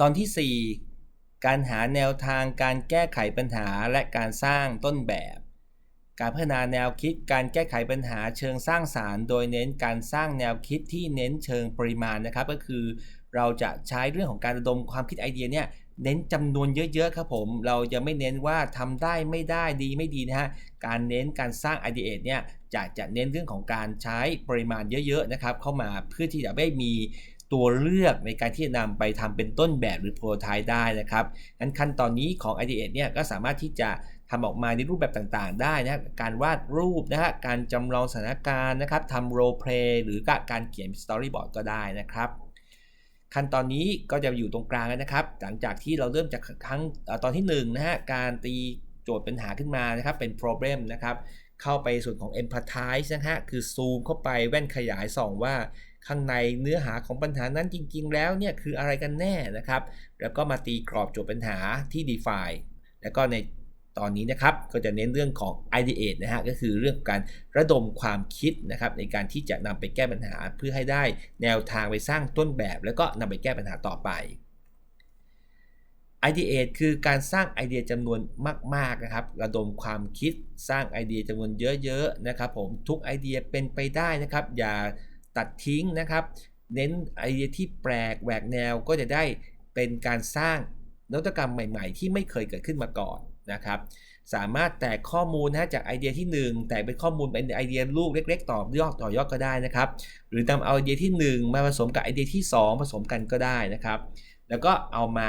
ตอนที่ 4 การหาแนวทางการแก้ไขปัญหาและการสร้างต้นแบบ การพัฒนาแนวคิดการแก้ไขปัญหาเชิงสร้างสารรค์ โดยเน้นการสร้างแนวคิดที่เน้นเชิงปริมาณนะครับ ก็คือเราจะใช้เรื่องของการระดมความคิดไอเดียเนี่ยเน้นจำนวนเยอะๆครับผม เราจะไม่เน้นว่าทำได้ไม่ได้ดีไม่ดีนะฮะ การเน้นการสร้างไอเดียเนี่ยจะจะเน้นเรื่องของการใช้ปริมาณเยอะๆนะครับเข้ามาเพื่อที่จะไม่มี ตัวเลือกในการที่จะนำไปทำเป็นต้นแบบหรือโปรไทป์ได้นะครับงั้นขั้นตอนนี้ของ i d อเนี่ยก็สามารถที่จะทำออกมาในรูปแบบต่างๆ ได้นะการวาดรูปนะฮะการจำลองสถานการณ์นะครับทำโรเพลย์หรือการเขียนสตอรี่บอร์ดก็ได้นะครับขั้นตอนนี้ก็จะอยู่ตรงกลางนะครับ หลังจากที่เราเริ่มจากครั้งตอนที่1นะฮะการตีโจทย์ปัญหาขึ้นมานะครับเป็น problem นะครับเข้าไปส่วนของ empathize นะฮะคือซูมเข้าไปแว่นขยายส่องว่า ข้างในเนื้อหาของปัญหานั้นจริง ๆ แล้วเนี่ยคืออะไรกันแน่นะครับ แล้วก็มาตีกรอบโจทย์ปัญหาที่ define แล้วก็ในตอนนี้นะครับก็จะเน้นเรื่องของ ideate นะฮะก็คือเรื่องการระดมความคิดนะครับในการที่จะนำไปแก้ปัญหาเพื่อให้ได้แนวทางไปสร้างต้นแบบ แล้วก็นำไปแก้ปัญหาต่อไป ideate คือการสร้างไอเดียจำนวนมากๆนะครับระดมความคิดสร้างไอเดียจำนวนเยอะๆนะครับผมทุกไอเดียเป็นไปได้นะครับอย่า ตัดทิ้งนะครับ เน้นไอเดียที่แปลกแหวกแนวก็จะได้เป็นการสร้างนวัตกรรมใหม่ๆ ที่ไม่เคยเกิดขึ้นมาก่อนนะครับ สามารถแตกข้อมูลนะจากไอเดียที่ 1 แตกเป็นข้อมูลเป็นไอเดียลูกเล็ก ๆ ต่อยอดต่อยอดก็ได้นะครับ หรือนำเอาไอเดียที่ 1 มาผสมกับไอเดียที่ 2 ผสมกันก็ได้นะครับ แล้วก็เอามา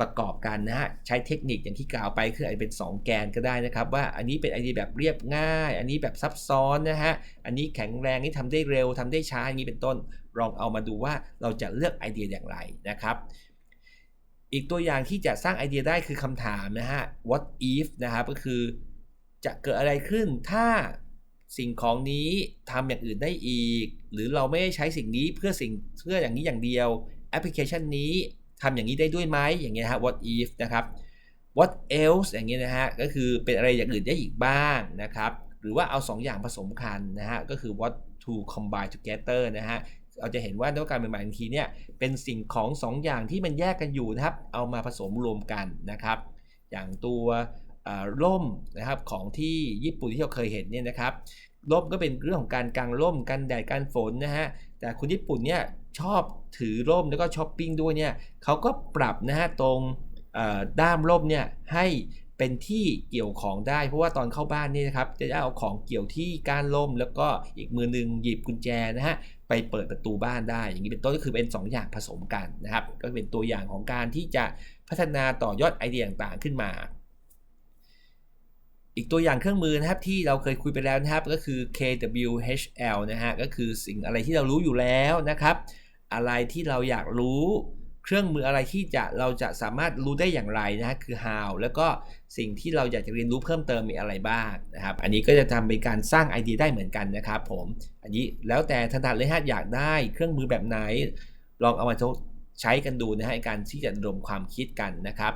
ประกอบกันนะฮะใช้เทคนิคอย่างที่กล่าวไปคืออาจจะเป็น 2 แกนก็ได้นะครับ ว่าอันนี้เป็นไอเดียแบบเรียบง่าย อันนี้แบบซับซ้อนนะฮะอันนี้แข็งแรงนี่ทำได้เร็วทำได้ช้าอย่างนี้เป็นต้นลองเอามาดูว่าเราจะเลือกไอเดียอย่างไรนะครับ อีกตัวอย่างที่จะสร้างไอเดียได้คือคำถามนะฮะ what if นะครับก็คือจะเกิดอะไรขึ้นถ้าสิ่งของนี้ทำอย่างอื่นได้อีก หรือเราไม่ได้ใช้สิ่งนี้เพื่อสิ่งเพื่ออย่างนี้อย่างเดียวแอปพลิเคชันนี้ ทำอย่างนี้ได้ด้วยไหมอย่างเงี้ยฮะ what if นะครับ what else อย่างเงี้ยนะฮะก็คือเป็นอะไรอย่างอื่นได้อีกบ้างนะครับหรือว่าเอา 2 อย่างผสมกันนะฮะก็คือ what to combine together นะฮะเราจะเห็นว่านวัตกรรมใหม่ๆบางทีเนี่ยเป็นสิ่งของ2ออย่างที่มันแยกกันอยู่นะครับ เอามาผสมรวมกันนะครับ อย่างตัวร่มนะครับของที่ญี่ปุ่นที่เราเคยเห็นเนี่ยนะครับร่มก็เป็นเรื่องของการกางร่มกันแดดกันฝนนะฮะ แต่คนญี่ปุ่นเนี่ยชอบถือร่มแล้วก็ช้อปปิ้งด้วยเนี่ยเขาก็ปรับนะฮะตรงด้ามร่มเนี่ยให้เป็นที่เกี่ยวของได้ เพราะว่าตอนเข้าบ้านนี่นะครับจะเอาของเกี่ยวที่ก้านล่ม แล้วก็อีกมือนึงหยิบกุญแจนะฮะไปเปิดประตูบ้านได้ อย่างนี้เป็นต้นก็คือเป็น 2 อย่างผสมกันนะครับ ก็เป็นตัวอย่างของการที่จะพัฒนาต่อยอดไอเดียต่างๆขึ้นมา อีกตัวอย่างเครื่องมือนะครับที่เราเคยคุยไปแล้วนะครับก็คือ KWHL นะฮะก็คือสิ่งอะไรที่เรารู้อยู่แล้วนะครับ อะไรที่เราอยากรู้เครื่องมืออะไรที่จะเราจะสามารถรู้ได้อย่างไรนะฮะคือ how แล้วก็สิ่งที่เราอยากจะเรียนรู้เพิ่มเติมมีอะไรบ้างนะครับ อันนี้ก็จะทำเป็นการสร้างไอเดียได้เหมือนกันนะครับผมอันนี้แล้วแต่ถนัดเลยฮะอยากได้เครื่องมือแบบไหน ลองเอามาใช้กันดูนะฮะการที่จะรวมความคิดกันนะครับ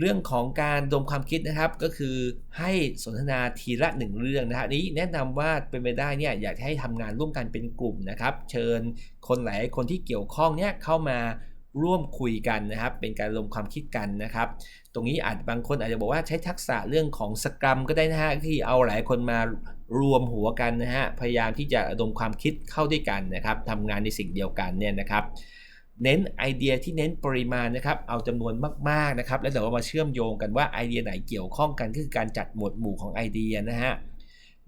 เรื่องของการดมความคิดนะครับก็คือให้สนทนาทีละหนึ่งเรื่องนะฮะนี้แนะนำว่าเป็นไปได้เนี่ยอยากให้ทำงานร่วมกันเป็นกลุ่มนะครับ เชิญคนหลายคนที่เกี่ยวข้องเนี่ยเข้ามาร่วมคุยกันนะครับ เป็นการรวมความคิดกันนะครับ ตรงนี้อาจบางคนอาจจะบอกว่าใช้ทักษะเรื่องของสกรัมก็ได้นะฮะที่เอาหลายคนมารวมหัวกันนะฮะพยายามที่จะระดมความคิดเข้าด้วยกันนะครับทำงานในสิ่งเดียวกันเนี่ยนะครับ เน้นไอเดียที่เน้นปริมาณนะครับ เอาจำนวนมากๆนะครับ แล้วเดี๋ยวเรามาเชื่อมโยงกันว่าไอเดียไหนเกี่ยวข้องกันคือการจัดหมวดหมู่ของไอเดียนะฮะ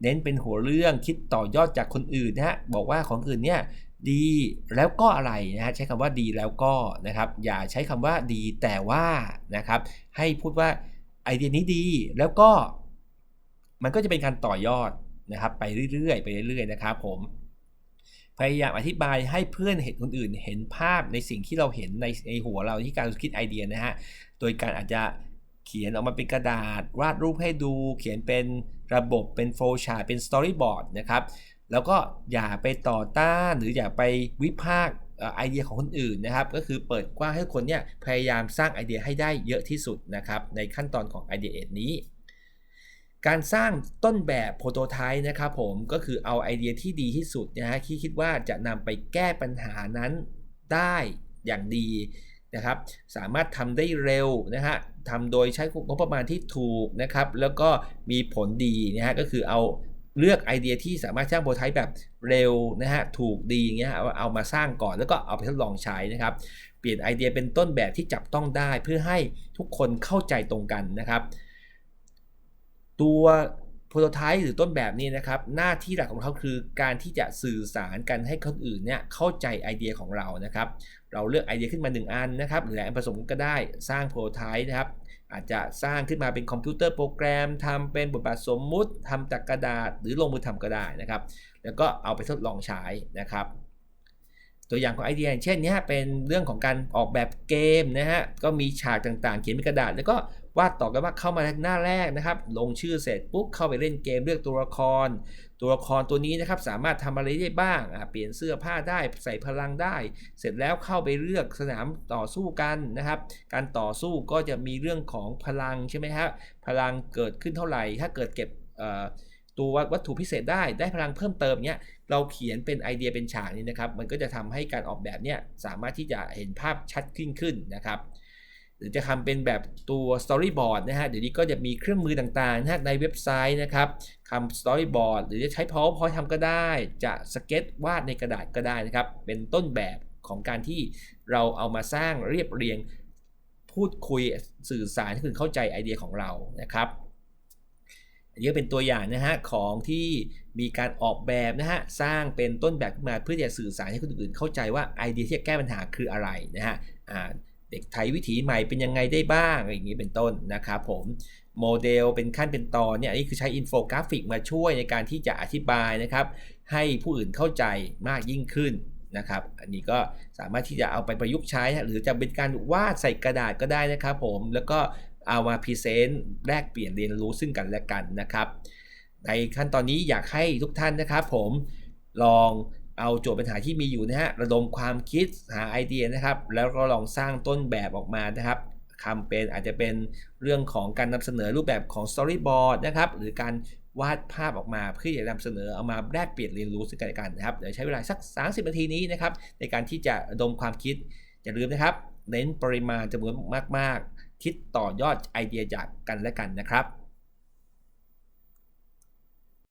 เน้นเป็นหัวเรื่องคิดต่อยอดจากคนอื่นนะฮะ บอกว่าของอื่นเนี่ยดีแล้วก็อะไรนะฮะใช้คำว่าดีแล้วก็นะครับ อย่าใช้คำว่าดีแต่ว่านะครับ ให้พูดว่าไอเดียนี้ดีแล้วก็ มันก็จะเป็นการต่อยอดนะครับ ไปเรื่อยๆไปเรื่อยๆนะครับผม พยายามอธิบายให้เพื่อนเห็นคนอื่น เห็นภาพในสิ่งที่เราเห็นในในหัวเราที่การคิดไอเดียนะฮะ โดยการอาจจะเขียนออกมาเป็นกระดาษ วาดรูปให้ดู เขียนเป็นระบบเป็นโฟล์ชาร์เป็นสตอรี่บอร์ดนะครับ แล้วก็อย่าไปต่อต้านหรืออย่าไปวิพากษ์ไอเดียของคนอื่นนะครับ ก็คือเปิดกว้างให้คนเนี่ยพยายามสร้างไอเดียให้ได้เยอะที่สุดนะครับในขั้นตอนของไอเดียเอ็ดนี้ การสร้างต้นแบบโปรโตไทป์นะครับผมก็คือเอาไอเดียที่ดีที่สุดนะฮะที่คิดว่าจะนำไปแก้ปัญหานั้นได้อย่างดีนะครับ สามารถทำได้เร็วนะฮะทำโดยใช้งบประมาณที่ถูกนะครับ แล้วก็มีผลดีนะฮะก็คือเอาเลือกไอเดียที่สามารถสร้างโปรไทป์แบบเร็วนะฮะถูกดีอย่างเงี้ยเอาเอามาสร้างก่อนแล้วก็เอาไปทดลองใช้นะครับ เปลี่ยนไอเดียเป็นต้นแบบที่จับต้องได้เพื่อให้ทุกคนเข้าใจตรงกันนะครับ ตัวโปรโตไทป์หรือต้นแบบนี้นะครับ หน้าที่หลักของเขาคือการที่จะสื่อสารกันให้คนอื่นเนี่ยเข้าใจไอเดียของเรานะครับ เราเลือกไอเดียขึ้นมา 1 อันนะครับหรืออันผสมก็ได้สร้างโปรโตไทป์นะครับ อาจจะสร้างขึ้นมาเป็นคอมพิวเตอร์โปรแกรมทำเป็นบทบาทสมมุติทำจากกระดาษ หรือลงมือทำก็ได้นะครับ แล้วก็เอาไปทดลองใช้นะครับ ตัวอย่างของไอเดียอย่างเช่นนี้เป็นเรื่องของการออกแบบเกมนะฮะก็มีฉากต่างๆ เขียนเป็นกระดาษ แล้วก็วาดต่อกันว่าเข้ามาหน้าแรกนะครับ ลงชื่อเสร็จปุ๊บเข้าไปเล่นเกมเลือกตัวละคร ตัวละครตัวนี้นะครับสามารถทำอะไรได้บ้างเปลี่ยนเสื้อผ้าได้ใส่พลังได้ เสร็จแล้วเข้าไปเลือกสนามต่อสู้กันนะครับ การต่อสู้ก็จะมีเรื่องของพลังใช่ไหมครับพลังเกิดขึ้นเท่าไหร่ ถ้าเกิดเก็บ ตัววัตถุพิเศษได้ได้พลังเพิ่มเติมเนี้ยเราเขียนเป็นไอเดียเป็นฉากนี้นะครับ มันก็จะทำให้การออกแบบเนี้ยสามารถที่จะเห็นภาพชัดขึ้นขึ้นนะครับ หรือจะทำเป็นแบบตัว storyboard นะฮะเดี๋ยวนี้ก็จะมีเครื่องมือต่างๆนะฮะในเว็บไซต์นะครับทำ storyboard หรือจะใช้ powerpoint ทำก็ได้ จะสเก็ตวาดในกระดาษก็ได้นะครับ เป็นต้นแบบของการที่เราเอามาสร้างเรียบเรียง พูดคุยสื่อสารให้คุณเข้าใจไอเดียของเรานะครับ อันนี้เป็นตัวอย่างนะฮะของที่มีการออกแบบนะฮะสร้างเป็นต้นแบบขึ้นมาเพื่อจะสื่อสารให้คนอื่นเข้าใจว่าไอเดียที่จะแก้ปัญหาคืออะไรนะฮะเด็กไทยวิถีใหม่เป็นยังไงได้บ้างอย่างนี้เป็นต้นนะครับผมโมเดลเป็นขั้นเป็นตอนเนี่ยอันนี้คือใช้อินโฟกราฟิกมาช่วยในการที่จะอธิบายนะครับ ให้ผู้อื่นเข้าใจมากยิ่งขึ้นนะครับ อันนี้ก็สามารถที่จะเอาไปประยุกต์ใช้ หรือจะเป็นการวาดใส่กระดาษก็ได้นะครับผมแล้วก็ เอามาพรีเซนต์แลกเปลี่ยนเรียนรู้ซึ่งกันและกันนะครับ ในขั้นตอนนี้อยากให้ทุกท่านนะครับ ผมลองเอาโจทย์ปัญหาที่มีอยู่นะฮะระดมความคิดหาไอเดียนะครับ แล้วก็ลองสร้างต้นแบบออกมานะครับคำเป็นอาจจะเป็นเรื่องของการนำเสนอรูปแบบของ storyboard นะครับหรือการวาดภาพออกมาเพื่อจะนำเสนอเอามาแลกเปลี่ยนเรียนรู้ซึ่งกันและกันนะครับเดี๋ยวใช้เวลาสัก 30 นาทีนี้นะครับในการที่จะระดมความคิดอย่าลืมนะครับ เน้นปริมาณจำนวนมาก คิดต่อยอดไอเดียจากกันและกันนะครับ